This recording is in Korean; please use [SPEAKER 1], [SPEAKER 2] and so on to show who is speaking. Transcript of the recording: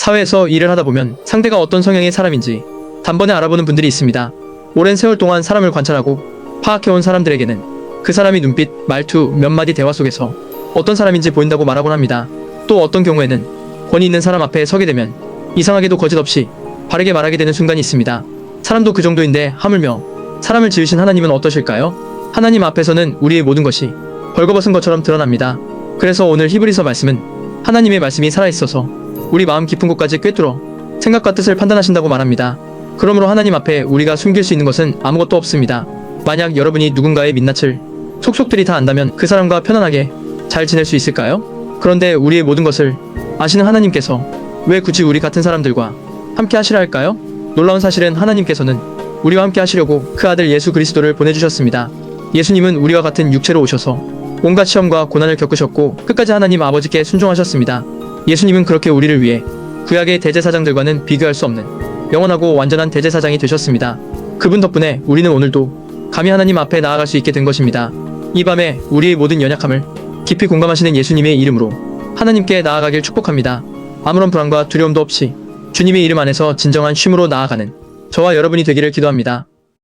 [SPEAKER 1] 사회에서 일을 하다 보면 상대가 어떤 성향의 사람인지 단번에 알아보는 분들이 있습니다. 오랜 세월 동안 사람을 관찰하고 파악해온 사람들에게는 그 사람이 눈빛, 말투, 몇 마디 대화 속에서 어떤 사람인지 보인다고 말하곤 합니다. 또 어떤 경우에는 권위 있는 사람 앞에 서게 되면 이상하게도 거짓 없이 바르게 말하게 되는 순간이 있습니다. 사람도 그 정도인데 하물며 사람을 지으신 하나님은 어떠실까요? 하나님 앞에서는 우리의 모든 것이 벌거벗은 것처럼 드러납니다. 그래서 오늘 히브리서 말씀은 하나님의 말씀이 살아있어서 우리 마음 깊은 곳까지 꿰뚫어 생각과 뜻을 판단하신다고 말합니다. 그러므로 하나님 앞에 우리가 숨길 수 있는 것은 아무것도 없습니다. 만약 여러분이 누군가의 민낯을 속속들이 다 안다면 그 사람과 편안하게 잘 지낼 수 있을까요? 그런데 우리의 모든 것을 아시는 하나님께서 왜 굳이 우리 같은 사람들과 함께 하시라 할까요? 놀라운 사실은 하나님께서는 우리와 함께 하시려고 그 아들 예수 그리스도를 보내주셨습니다. 예수님은 우리와 같은 육체로 오셔서 온갖 시험과 고난을 겪으셨고 끝까지 하나님 아버지께 순종하셨습니다. 예수님은 그렇게 우리를 위해 구약의 대제사장들과는 비교할 수 없는 영원하고 완전한 대제사장이 되셨습니다. 그분 덕분에 우리는 오늘도 감히 하나님 앞에 나아갈 수 있게 된 것입니다. 이 밤에 우리의 모든 연약함을 깊이 공감하시는 예수님의 이름으로 하나님께 나아가길 축복합니다. 아무런 불안과 두려움도 없이 주님의 이름 안에서 진정한 쉼으로 나아가는 저와 여러분이 되기를 기도합니다.